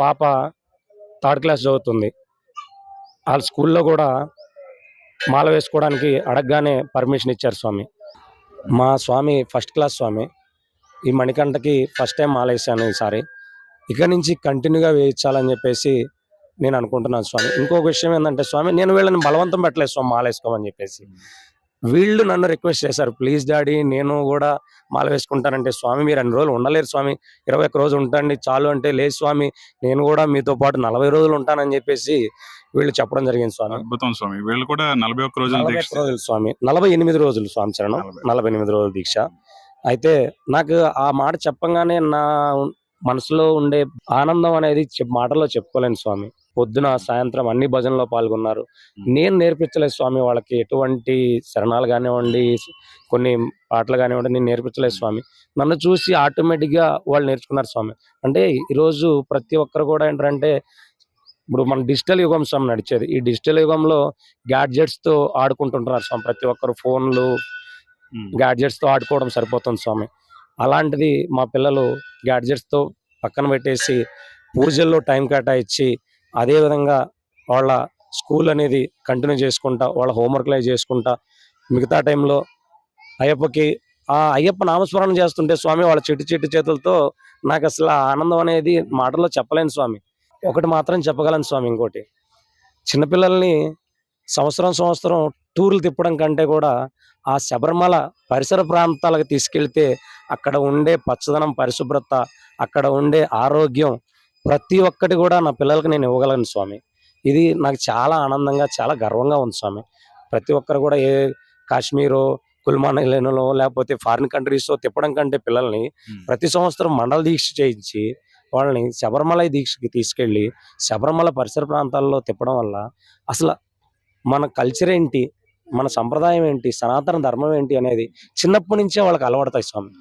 పాప third class చదువుతుంది. వాళ్ళ స్కూల్లో కూడా మాల వేసుకోవడానికి అడగగానే పర్మిషన్ ఇచ్చారు స్వామి. మా స్వామి ఫస్ట్ క్లాస్ స్వామి. ఈ మణికంఠకి ఫస్ట్ టైం మాల వేసాను ఈసారి. ఇక నుంచి కంటిన్యూగా వేయించాలని చెప్పేసి నేను అనుకుంటున్నాను స్వామి. ఇంకొక విషయం ఏంటంటే స్వామి నేను వీళ్ళని బలవంతం పెట్టలేదు స్వామి మాల వేసుకోమని చెప్పేసి. వీళ్ళు నన్ను రిక్వెస్ట్ చేశారు ప్లీజ్ డాడీ నేను కూడా మాల వేసుకుంటానంటే స్వామి మీరు అన్ని రోజులు ఉండలేరు స్వామి ఇరవై ఒక్క రోజు ఉంటాండి చాలు అంటే లేదు స్వామి నేను కూడా మీతో పాటు నలభై రోజులు ఉంటానని చెప్పేసి వీళ్ళు చెప్పడం జరిగింది స్వామి. అద్భుతం స్వామి వీళ్ళు కూడా నలభై ఒక్క రోజులు రోజులు స్వామి నలభై ఎనిమిది రోజులు స్వామి చరణం నలభై. ఎనిమిది రోజుల దీక్ష. అయితే నాకు ఆ మాట చెప్పంగానే నా మనసులో ఉండే ఆనందం అనేది మాటల్లో చెప్పుకోలేను స్వామి. పొద్దున సాయంత్రం అన్ని భజనలో పాల్గొన్నారు. నేను నేర్పించలేదు స్వామి వాళ్ళకి ఎటువంటి శరణాలు కానివ్వండి కొన్ని పాటలు కానివ్వండి నేను నేర్పించలేదు స్వామి. నన్ను చూసి ఆటోమేటిక్గా వాళ్ళు నేర్చుకున్నారు స్వామి. అంటే ఈరోజు ప్రతి ఒక్కరు కూడా ఏంటంటే ఇప్పుడు మన డిజిటల్ యుగం స్వామి నడిచేది. ఈ డిజిటల్ యుగంలో గ్యాడ్జెట్స్తో ఆడుకుంటుంటున్నారు స్వామి ప్రతి ఒక్కరు. ఫోన్లు ఉమ్. గ్యాడ్జెట్స్తో ఆడుకోవడం సరిపోతుంది స్వామి. అలాంటిది మా పిల్లలు గ్యాడ్జెట్స్తో పక్కన పెట్టేసి పూజల్లో టైం కేటాయించి అదేవిధంగా వాళ్ళ స్కూల్ అనేది కంటిన్యూ చేసుకుంటా వాళ్ళ హోంవర్క్లు చేసుకుంటా మిగతా టైంలో అయ్యప్పకి ఆ అయ్యప్ప నామస్మరణ చేస్తుంటే స్వామి వాళ్ళ చెట్టు చెట్టు చేతులతో నాకు అసలు ఆనందం అనేది మాటల్లో చెప్పలేను స్వామి. ఒకటి మాత్రం చెప్పగలను స్వామి ఇంకోటి. చిన్నపిల్లల్ని సంవత్సరం సంవత్సరం టూర్లు తిప్పడం కంటే కూడా ఆ శబరిమల పరిసర ప్రాంతాలకు తీసుకెళ్తే అక్కడ ఉండే పచ్చదనం పరిశుభ్రత అక్కడ ఉండే ఆరోగ్యం ప్రతి ఒక్కటి కూడా నా పిల్లలకి నేను ఇవ్వగలను స్వామి. ఇది నాకు చాలా ఆనందంగా చాలా గర్వంగా ఉంది స్వామి. ప్రతి ఒక్కరు కూడా ఏ కాశ్మీరో కుల్మానలో లేకపోతే ఫారిన్ కంట్రీస్ తిప్పడం కంటే పిల్లల్ని. ప్రతి సంవత్సరం మండల దీక్ష చేయించి వాళ్ళని శబరిమల దీక్షకి తీసుకెళ్ళి శబరిమల పరిసర ప్రాంతాల్లో తిప్పడం వల్ల అసలు మన కల్చర్ ఏంటి? మన సంప్రదాయం ఏంటి? సనాతన ధర్మం ఏంటి అనేది చిన్నప్పటి నుంచే వాళ్ళకి అలవడతాయి స్వామి.